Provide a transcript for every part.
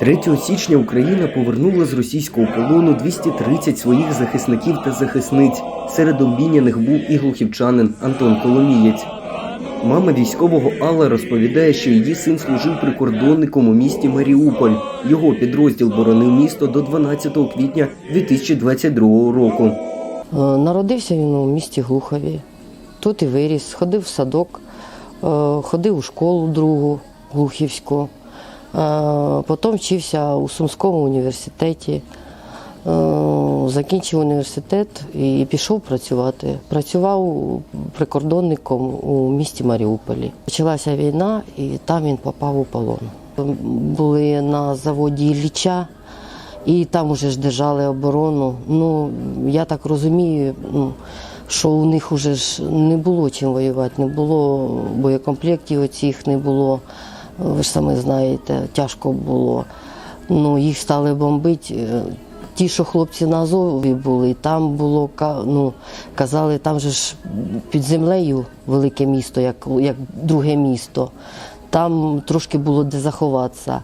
3 січня Україна повернула з російського полону 230 своїх захисників та захисниць. Серед обміняних був і глухівчанин Антон Коломієць. Мама військового Алла розповідає, що її син служив прикордонником у місті Маріуполь. Його підрозділ боронив місто до 12 квітня 2022 року. Е, Народився він у місті Глухові. Тут і виріс, ходив в садок, е, ходив у школу другу Глухівську. Е, Потім вчився у Сумському університеті. Е, Закінчив університет і пішов працювати. Працював прикордонником у місті Маріуполі. Почалася війна, і там він попав у полон. Були на заводі Ілліча, і там уже ж держали оборону. Ну, я так розумію, ну, що у них уже ж не було чим воювати, не було боєкомплектів оцих, не було. Ви ж самі знаєте, тяжко було. Ну, їх стали бомбити. Е, Ті, що хлопці на Азові були, там було ну, казали, там же ж під землею велике місто, як, як друге місто. Там трошки було де заховатися,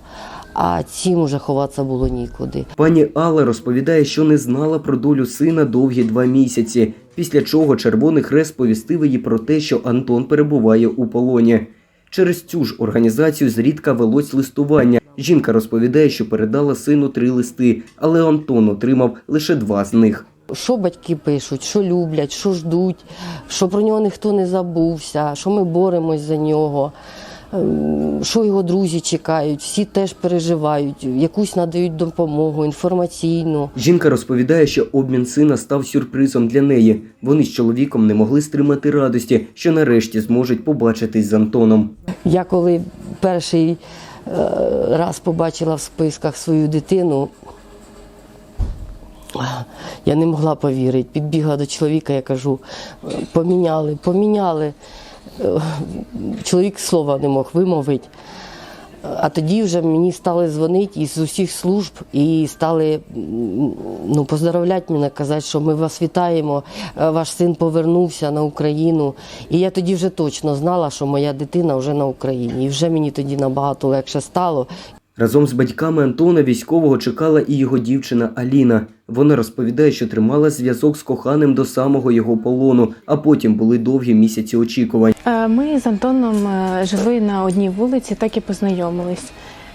а цим уже ховатися було нікуди. Пані Алла розповідає, що не знала про долю сина довгі два місяці, після чого Червоний Хрест повістив її про те, що Антон перебуває у полоні. Через цю ж організацію зрідка велось листування. Жінка розповідає, що передала сину три листи, але Антон отримав лише два з них. Що батьки пишуть, що люблять, що ждуть, що про нього ніхто не забувся, що ми боремось за нього, що його друзі чекають, всі теж переживають, якусь надають допомогу інформаційну. Жінка розповідає, що обмін сина став сюрпризом для неї. Вони з чоловіком не могли стримати радості, що нарешті зможуть побачитись з Антоном. Я коли перший е, раз побачила в списках свою дитину, я не могла повірити. Підбігла до чоловіка, я кажу, поміняли, поміняли. Е, Чоловік слова не мог вимовити. А тоді вже мені стали дзвонити із усіх служб і стали ну, поздравляти мене, казати, що ми вас вітаємо, е, ваш син повернувся на Україну. І я тоді вже точно знала, що моя дитина вже на Україні. І вже мені тоді набагато легше стало. Разом з батьками Антона військового чекала і його дівчина Аліна. Вона розповідає, що тримала зв'язок з коханим до самого його полону, а потім були довгі місяці очікувань. Е, Ми з Антоном е, жили на одній вулиці, так і познайомились.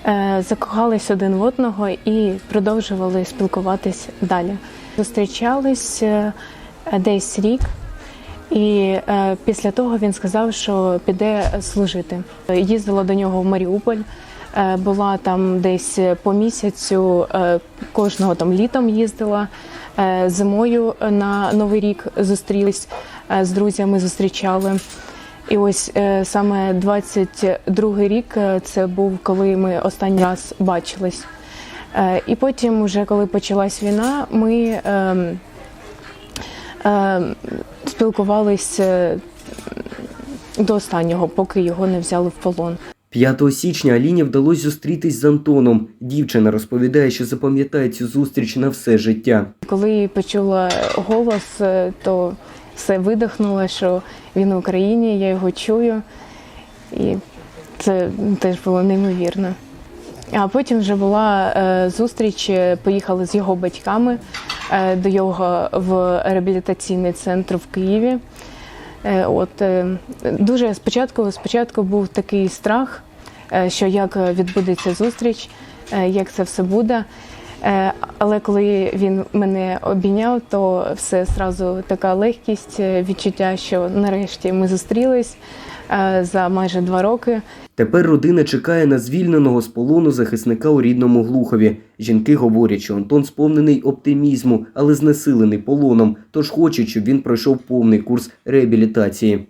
Е, Закохались один в одного і продовжували спілкуватись далі. Зустрічались десь рік, і після того він сказав, що піде служити. Їздила до нього в Маріуполь. Е, Була там десь по місяцю, е, кожного там літом їздила. Е, Зимою на Новий рік зустрілись е, з друзями, зустрічали. І ось е, саме 22-й рік е, це був, коли ми останній раз бачились. Е, І потім, уже коли почалась війна, ми ем, ем, спілкувалися е, до останнього, поки його не взяли в полон. 5 січня Аліні вдалося зустрітись з Антоном. Дівчина розповідає, що запам'ятає цю зустріч на все життя. Коли почула голос, е, то все видихнула, що він в Україні, я його чую. І це теж було неймовірно. А потім вже була е, зустріч, е, поїхали з його батьками до його в реабілітаційний центр в Києві. Е, от, е, дуже спочатку, спочатку був такий страх, е, що як відбудеться зустріч, як це все буде. Але коли він мене обійняв, то все зразу така легкість, відчуття, що нарешті ми зустрілись за майже два роки. Тепер родина чекає на звільненого з полону захисника у рідному Глухові. Жінки говорять, що Антон сповнений оптимізму, але знесилений полоном, тож хочуть, щоб він пройшов повний курс реабілітації.